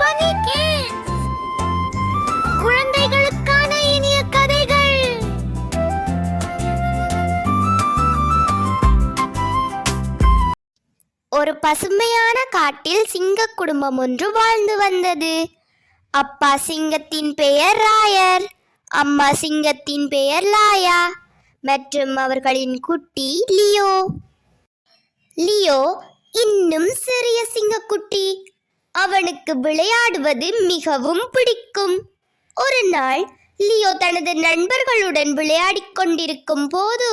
பனி குழந்தைகளுக்கான இனிய கதைகள். ஒரு பசுமையான காட்டில் சிங்க குடும்பம் ஒன்று வாழ்ந்து வந்தது. அப்பா சிங்கத்தின் பெயர் ராயர் அம்மா சிங்கத்தின் பெயர் லாயா மற்றும் அவர்களின் குட்டி லியோ. லியோ இன்னும் சிறிய சிங்கக்குட்டி. அவனுக்கு விளையாடுவது மிகவும் பிடிக்கும். ஒரு நாள் லியோ தனது நண்பர்களுடன் விளையாடிக் கொண்டிருக்கும் போது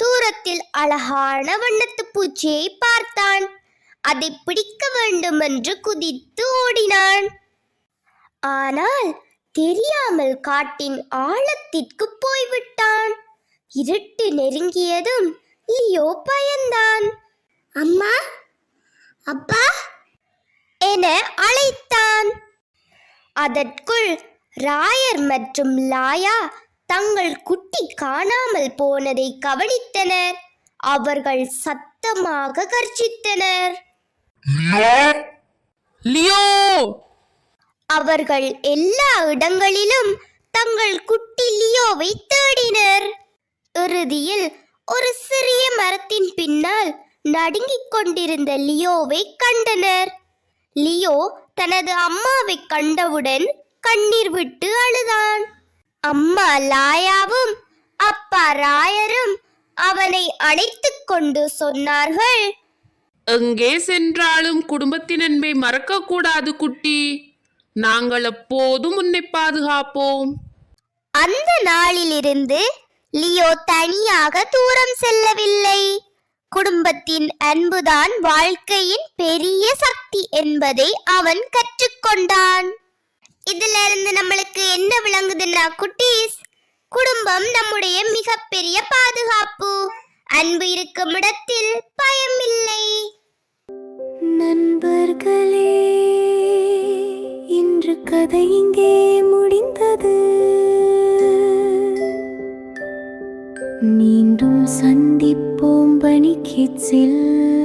தூரத்தில் அழகான வண்ணத்து பூச்சியை பார்த்தான். அதை பிடிக்க வேண்டும் என்று குதித்து ஓடினான். ஆனால் தெரியாமல் காட்டின் ஆழத்திற்கு போய்விட்டான். இருட்டு நெருங்கியதும் லியோ பயந்தான். அம்மா அப்பா அழைத்தான். அதற்குள் ராயர் மற்றும் லாயா தங்கள் குட்டி காணாமல் போனதை கவனித்தனர். அவர்கள் சத்தமாக கர்ஜித்தனர். லியோ? அவர்கள் எல்லா இடங்களிலும் தங்கள் குட்டி லியோவை தேடினர். இறுதியில் ஒரு சிறிய மரத்தின் பின்னால் நடுங்கிக் கொண்டிருந்த லியோவை கண்டனர். லியோ தனது அம்மாவை கண்டவுடன் கண்ணீர் விட்டு அழுதான். அம்மா லாயாவும் அப்பா ராயரும் அவனை அணைத்துக் கொண்டு சொன்னார்கள். எங்கே சென்றாலும் குடும்பத்தின் அன்பை மறக்க கூடாது குட்டி. நாங்கள் எப்போதும் உன்னை பாதுகாப்போம். அந்த நாளிலிருந்து லியோ தனியாக தூரம் செல்லவில்லை. குடும்பத்தின் அன்புதான் வாழ்க்கையின் பெரிய சக்தி என்பதை அவன் கற்றுக்கொண்டான். இதுல இருந்து நம்மளுக்கு என்ன விளங்குதுன்னா குட்டீஸ் குடும்பம் நம்முடைய மிகப்பெரிய பாதுகாப்பு. அன்பு இருக்கும் இடத்தில் பயம் இல்லை நண்பர்களே இன்று கதை இங்கே முடிந்தது. மீண்டும் சந்திப்போம். খানিক চিল্লা